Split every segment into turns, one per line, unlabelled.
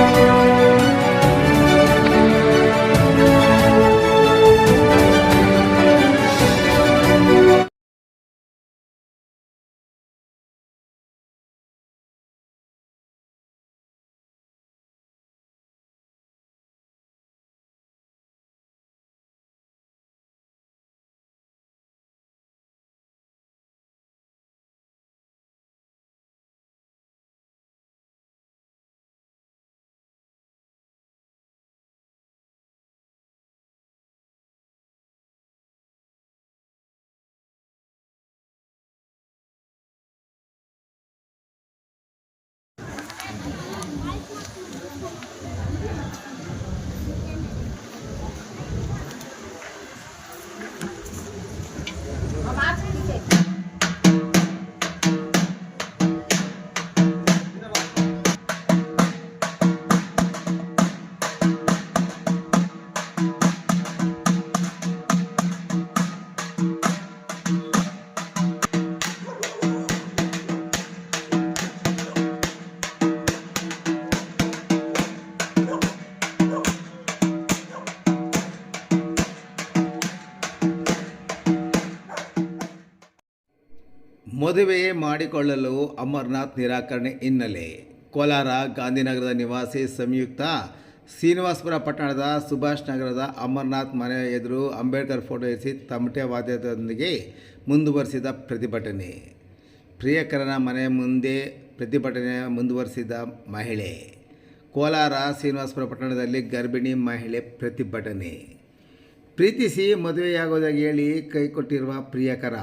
Thank you. ಮದುವೆ ಮಾಡಿಕೊಳ್ಳಲು amaranth ನಿರಾಕರಣೆ ಹಿನ್ನೆಲೆ. ಕೋಲಾರ ಗಾಂಧಿನಗರದ ನಿವಾಸಿ ಸಂಯುಕ್ತ ಶ್ರೀನಿವಾಸಪುರ ಪಟ್ಟಣದ ಸುಭಾಷ್ ನಗರದ ಅಮರ್ನಾಥ್ ಮನೆ ಎದುರು ಅಂಬೇಡ್ಕರ್ ಫೋಟೋ ಎಸಿ ತಮಟೆ ವಾದ್ಯದೊಂದಿಗೆ ಮುಂದುವರಿಸಿದ ಪ್ರತಿಭಟನೆ. ಪ್ರಿಯಕರನ ಮನೆ ಮುಂದೆ ಪ್ರತಿಭಟನೆ ಮುಂದುವರಿಸಿದ ಮಹಿಳೆ. ಕೋಲಾರ ಶ್ರೀನಿವಾಸಪುರ ಪಟ್ಟಣದಲ್ಲಿ ಗರ್ಭಿಣಿ ಮಹಿಳೆ ಪ್ರತಿಭಟನೆ. ಪ್ರೀತಿಸಿ ಮದುವೆಯಾಗೋದಾಗಿ ಹೇಳಿ ಕೈಕೊಟ್ಟಿರುವ ಪ್ರಿಯಕರ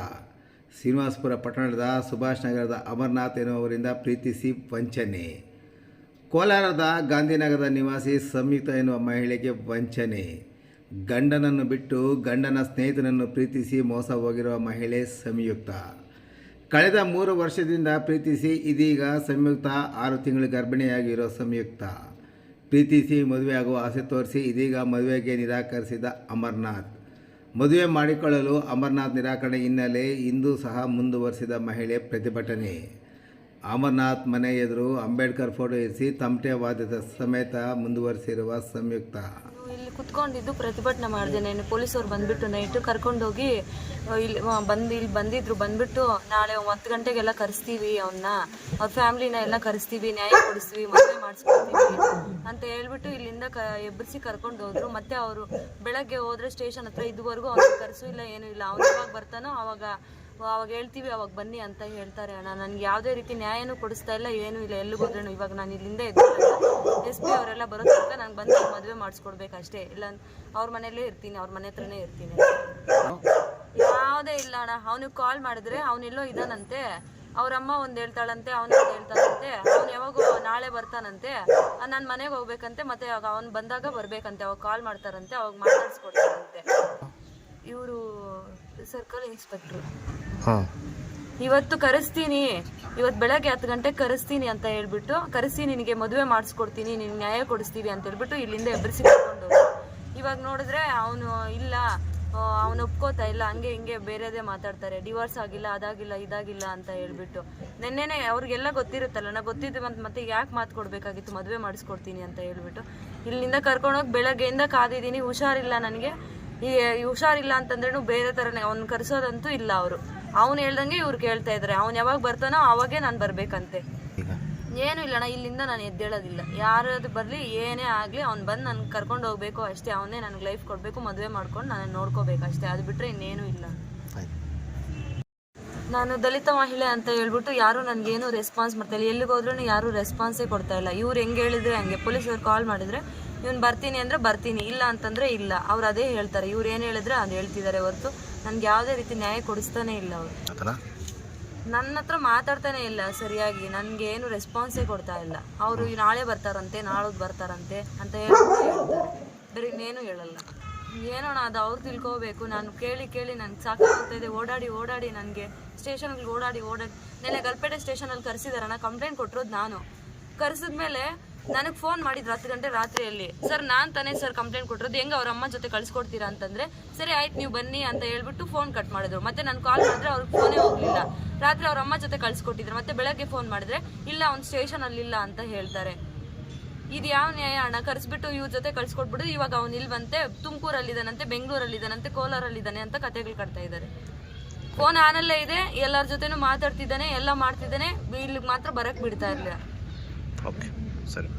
ಶ್ರೀನಿವಾಸಪುರ ಪಟ್ಟಣದ ಸುಭಾಷ್ ನಗರದ ಅಮರನಾಥ್ ಎನ್ನುವರಿಂದ ಪ್ರೀತಿಸಿ ವಂಚನೆ. ಕೋಲಾರದ ಗಾಂಧಿನಗರದ ನಿವಾಸಿ ಸಂಯುಕ್ತ ಎನ್ನುವ ಮಹಿಳೆಗೆ ವಂಚನೆ. ಗಂಡನನ್ನು ಬಿಟ್ಟು ಗಂಡನ ಸ್ನೇಹಿತನನ್ನು ಪ್ರೀತಿಸಿ ಮೋಸ ಹೋಗಿರುವ ಮಹಿಳೆ ಸಂಯುಕ್ತ. ಕಳೆದ ಮೂರು ವರ್ಷದಿಂದ ಪ್ರೀತಿಸಿ ಇದೀಗ ಸಂಯುಕ್ತ ಆರು ತಿಂಗಳು ಗರ್ಭಿಣಿಯಾಗಿರೋ ಸಂಯುಕ್ತ. ಪ್ರೀತಿಸಿ ಮದುವೆಯಾಗುವ ಆಸೆ ತೋರಿಸಿ ಇದೀಗ ಮದುವೆಗೆ ನಿರಾಕರಿಸಿದ ಅಮರ್ನಾಥ್. ಮದುವೆ ಮಾಡಿಕೊಳ್ಳಲು ಅಮರ್ನಾಥ್ ನಿರಾಕರಣೆ ಹಿನ್ನೆಲೆ ಇಂದು ಸಹ ಮುಂದುವರಿಸಿದ ಮಹಿಳೆ ಪ್ರತಿಭಟನೆ. ಅಮರ್ನಾಥ್ ಮನೆ ಎದುರು ಅಂಬೇಡ್ಕರ್ ಫೋಟೋ ಇರಿಸಿ ತಮಟೆ ವಾದ್ಯದ ಸಮೇತ ಮುಂದುವರಿಸಿರುವ ಸಂಯುಕ್ತ.
ಕುತ್ಕೊಂಡಿದ್ದು ಪ್ರತಿಭಟನೆ ಮಾಡಿದೆ ನಾನು ಪೊಲೀಸವ್ರು ಬಂದ್ಬಿಟ್ಟು ನೈಟು ಕರ್ಕೊಂಡೋಗಿ ಇಲ್ಲಿ ಬಂದು, ಇಲ್ಲಿ ಬಂದಿದ್ರು, ಬಂದ್ಬಿಟ್ಟು ನಾಳೆ ಹತ್ತು ಗಂಟೆಗೆಲ್ಲ ಕರೆಸ್ತೀವಿ ಅವನ್ನ ಅವ್ರ ಫ್ಯಾಮ್ಲಿನ ಎಲ್ಲ ಕರೆಸ್ತೀವಿ, ನ್ಯಾಯ ಕೊಡಿಸ್ತೀವಿ, ಮದುವೆ ಮಾಡಿಸ್ಕೊಡ್ತೀವಿ ಅಂತ ಹೇಳ್ಬಿಟ್ಟು ಇಲ್ಲಿಂದ ಕ ಎಬ್ಬರಿಸಿ ಕರ್ಕೊಂಡು ಹೋದ್ರು ಮತ್ತೆ ಅವರು ಬೆಳಗ್ಗೆ ಹೋದ್ರೆ ಸ್ಟೇಷನ್ ಹತ್ರ ಇದುವರೆಗೂ ಅವ್ರಿಗೆ ಕರೆಸು ಇಲ್ಲ, ಏನೂ ಇಲ್ಲ. ಅವ್ನು ಯಾವಾಗ ಬರ್ತಾನೋ ಅವಾಗ ಅವಾಗ ಹೇಳ್ತೀವಿ, ಅವಾಗ ಬನ್ನಿ ಅಂತ ಹೇಳ್ತಾರೆ ಅಣ್ಣ. ನನಗೆ ಯಾವುದೇ ರೀತಿ ನ್ಯಾಯನೂ ಕೊಡಿಸ್ತಾ ಇಲ್ಲ, ಏನೂ ಇಲ್ಲ. ಎಲ್ಲಿ ಹೋದ್ರೂ ಇವಾಗ ನಾನು ಇಲ್ಲಿಂದ ಎದ್ದು ಎಸ್ ಪಿ ಅವರೆಲ್ಲ ಬರೋ ತನಕ ನಂಗೆ ಬಂದು ಮದುವೆ ಮಾಡಿಸ್ಕೊಡ್ಬೇಕಷ್ಟೇ. ಇಲ್ಲ ಅವ್ರ ಮನೇಲೇ ಇರ್ತೀನಿ, ಅವ್ರ ಮನೆ ಹತ್ರನೇ ಇರ್ತೀನಿ. ಯಾವುದೇ ಇಲ್ಲ ಅಣ್ಣ. ಅವನಿಗೆ ಕಾಲ್ ಮಾಡಿದ್ರೆ ಅವನೆಲ್ಲೋ ಇದಾನಂತೆ. ಅವ್ರಮ್ಮ ಒಂದು ಹೇಳ್ತಾಳಂತೆ, ಅವನ ಹೇಳ್ತಾನಂತೆ ಅವ್ನು ಯಾವಾಗ ನಾಳೆ ಬರ್ತಾನಂತೆ. ನನ್ನ ಮನೆಗೆ ಹೋಗ್ಬೇಕಂತೆ, ಮತ್ತೆ ಅವ್ನು ಬಂದಾಗ ಬರ್ಬೇಕಂತೆ. ಅವಾಗ ಕಾಲ್ ಮಾಡ್ತಾರಂತೆ, ಅವಾಗ ಮಾತಾಡ್ಸ್ಕೊಡ್ತಾರಂತೆ. ಇವರು ಸರ್ಕಲ್ ಇನ್ಸ್ಪೆಕ್ಟ್ರು ಇವತ್ತು ಕರೆಸ್ತೀನಿ. ಇವತ್ತು ಬೆಳಗ್ಗೆ ಹತ್ತು ಗಂಟೆಗೆ ಕರೆಸ್ತೀನಿ ಅಂತ ಹೇಳ್ಬಿಟ್ಟು, ಕರೆಸಿ ನಿನಗೆ ಮದುವೆ ಮಾಡಿಸ್ಕೊಡ್ತೀನಿ, ನಿನ್ ನ್ಯಾಯ ಕೊಡಿಸ್ತೀವಿ ಅಂತ ಹೇಳ್ಬಿಟ್ಟು ಇಲ್ಲಿಂದ ಎಬ್ಬರಿಸಿ ಕರ್ಕೊಂಡು ಇವಾಗ ನೋಡಿದ್ರೆ ಅವನು ಇಲ್ಲ ಅವನು ಒಪ್ಕೋತಾ ಇಲ್ಲ, ಹಂಗೆ ಹಿಂಗೆ ಬೇರೆದೇ ಮಾತಾಡ್ತಾರೆ. ಡಿವೋರ್ಸ್ ಆಗಿಲ್ಲ, ಅದಾಗಿಲ್ಲ, ಇದಾಗಿಲ್ಲ ಅಂತ ಹೇಳ್ಬಿಟ್ಟು. ನೆನ್ನೆನೆ ಅವ್ರಿಗೆಲ್ಲ ಗೊತ್ತಿರುತ್ತಲ್ಲ, ನಾ ಗೊತ್ತಿದ್ದು ಅಂತ ಮತ್ತೆ ಯಾಕೆ ಮಾತು ಕೊಡಬೇಕಾಗಿತ್ತು, ಮದುವೆ ಮಾಡಿಸ್ಕೊಡ್ತೀನಿ ಅಂತ ಹೇಳ್ಬಿಟ್ಟು. ಇಲ್ಲಿಂದ ಕರ್ಕೊಂಡೋಗಿ ಬೆಳಗ್ಗೆಯಿಂದ ಕಾದಿದ್ದೀನಿ, ಹುಷಾರಿಲ್ಲ ನನಗೆ. ಈ ಹುಷಾರಿಲ್ಲ ಅಂತಂದ್ರೂ ಬೇರೆ ಥರನೇ ಅವ್ನು ಕರೆಸೋದಂತೂ ಇಲ್ಲ ಅವರು. ಅವ್ನು ಹೇಳ್ದಂಗೆ ಇವ್ರು ಕೇಳ್ತಾ ಇದ್ದಾರೆ ಅವ್ನು ಯಾವಾಗ ಬರ್ತಾನೋ ಅವಾಗೇ ನಾನು ಬರ್ಬೇಕಂತೆ. ಏನು ಇಲ್ಲ ಅಣ್ಣ ಇಲ್ಲಿಂದ ನಾನು ಎದ್ದೇಳೋದಿಲ್ಲ. ಯಾರಾದ್ರೂ ಬರಲಿ ಏನೇ ಆಗಲಿ ಅವ್ನು ಬಂದು ನನಗೆ ಕರ್ಕೊಂಡು ಹೋಗ್ಬೇಕು ಅಷ್ಟೇ ಅವನೇ ನನಗೆ ಲೈಫ್ ಕೊಡಬೇಕು ಮದುವೆ ಮಾಡ್ಕೊಂಡು ನಾನು ನೋಡ್ಕೋಬೇಕು ಅಷ್ಟೇ. ಅದು ಬಿಟ್ಟರೆ ಇನ್ನೇನು ಇಲ್ಲ. ನಾನು ದಲಿತ ಮಹಿಳೆ ಅಂತ ಹೇಳ್ಬಿಟ್ಟು ಯಾರು ನನಗೇನು ರೆಸ್ಪಾನ್ಸ್ ಮಾಡ್ತಾ ಇಲ್ಲ. ಎಲ್ಲಿಗೆ ಹೋದ್ರೂ ಯಾರು ರೆಸ್ಪಾನ್ಸೇ ಕೊಡ್ತಾ ಇಲ್ಲ. ಇವ್ರು ಹೆಂಗೆ ಹೇಳಿದ್ರೆ ಹಂಗೆ ಪೊಲೀಸವ್ರು ಕಾಲ್ ಮಾಡಿದ್ರೆ ಇವ್ನು ಬರ್ತೀನಿ ಅಂದರೆ ಬರ್ತೀನಿ ಇಲ್ಲ ಅಂತಂದರೆ ಇಲ್ಲ. ಅವ್ರು ಅದೇ ಹೇಳ್ತಾರೆ. ಇವ್ರು ಏನು ಹೇಳಿದ್ರೆ ಅದು ಹೇಳ್ತಿದ್ದಾರೆ ಹೊರತು ನನಗೆ ಯಾವುದೇ ರೀತಿ ನ್ಯಾಯ ಕೊಡಿಸ್ತಾನೆ ಇಲ್ಲ ಅವರು. ನನ್ನ ಹತ್ರ ಮಾತಾಡ್ತಾನೆ ಇಲ್ಲ ಸರಿಯಾಗಿ. ನನಗೆ ಏನು ರೆಸ್ಪಾನ್ಸೇ ಕೊಡ್ತಾ ಇಲ್ಲ. ಅವರು ನಾಳೆ ಬರ್ತಾರಂತೆ ನಾಳೋದು ಬರ್ತಾರಂತೆ ಅಂತ ಹೇಳಿ ಹೇಳ್ತಾರೆ. ಬರೀ ಇನ್ನೇನು ಹೇಳಲ್ಲ. ಏನೋಣ ಅದು ಅವ್ರು ತಿಳ್ಕೋಬೇಕು. ನಾನು ಕೇಳಿ ಕೇಳಿ ನನಗೆ ಸಾಕಾಗ್ತಾಯಿದೆ ಓಡಾಡಿ ಓಡಾಡಿ ನನಗೆ ಸ್ಟೇಷನ್ಗೆ ಓಡಾಡಿ ಓಡಾಡಿ. ನೆನ್ನೆ ಗಲ್ಪೇಟೆ ಸ್ಟೇಷನಲ್ಲಿ ಕರೆಸಿದಾರಣ ಕಂಪ್ಲೇಂಟ್ ಕೊಟ್ಟಿರೋದು ನಾನು. ಕರೆಸಿದ್ಮೇಲೆ ನನಗೆ ಫೋನ್ ಮಾಡಿದ್ರು ಹತ್ತು ಗಂಟೆ ರಾತ್ರಿಯಲ್ಲಿ. ಸರ್, ನಾನು ತಾನೇ ಸರ್ ಕಂಪ್ಲೇಂಟ್ ಕೊಟ್ಟಿರೋದು. ಹೆಂಗೆ ಅವ್ರ ಅಮ್ಮ ಜೊತೆ ಕಳಿಸ್ಕೊಡ್ತೀರಾ ಅಂತಂದ್ರೆ, ಸರಿ, ಆಯ್ತು, ನೀವು ಬನ್ನಿ ಅಂತ ಹೇಳ್ಬಿಟ್ಟು ಫೋನ್ ಕಟ್ ಮಾಡಿದ್ರು. ಮತ್ತೆ ನಾನು ಕಾಲ್ ಮಾಡಿದ್ರೆ ಅವ್ರಿಗೆ ಫೋನೇ ಹೋಗಲಿಲ್ಲ. ರಾತ್ರಿ ಅವ್ರ ಅಮ್ಮ ಜೊತೆ ಕಳಿಸ್ಕೊಟ್ಟಿದ್ರು. ಮತ್ತೆ ಬೆಳಗ್ಗೆ ಫೋನ್ ಮಾಡಿದ್ರೆ, ಇಲ್ಲ, ಅವ್ನು ಸ್ಟೇಷನ್ ಅಲ್ಲಿ ಇಲ್ಲ ಅಂತ ಹೇಳ್ತಾರೆ. ಇದು ಯಾವ ನ್ಯಾಯ, ಅಣ್ಣ? ಕರೆಸ್ಬಿಟ್ಟು ಇವ್ರ ಜೊತೆ ಕಳ್ಸಿಕೊಟ್ಬಿಟ್ಟು ಇವಾಗ ಅವ್ನು ಇಲ್ವಂತೆ, ತುಮಕೂರಲ್ಲಿದ್ದಾನಂತೆ, ಬೆಂಗಳೂರಲ್ಲಿದ್ದಾನಂತೆ, ಕೋಲಾರಲ್ಲಿದ್ದಾನೆ ಅಂತ ಕತೆಗಳು ಕಟ್ತಾ ಇದ್ದಾರೆ ಫೋನ್ ಆನಲ್ಲೇ ಇದೆ. ಎಲ್ಲರ ಜೊತೆನೂ ಮಾತಾಡ್ತಿದ್ದಾನೆ, ಎಲ್ಲ ಮಾಡ್ತಿದ್ದಾನೆ. ಇಲ್ಲಿಗೆ ಮಾತ್ರ ಬರಕ್ ಬಿಡ್ತಾ ಇರಲಿಲ್ಲ.
ಓಕೆ ಸರಿ.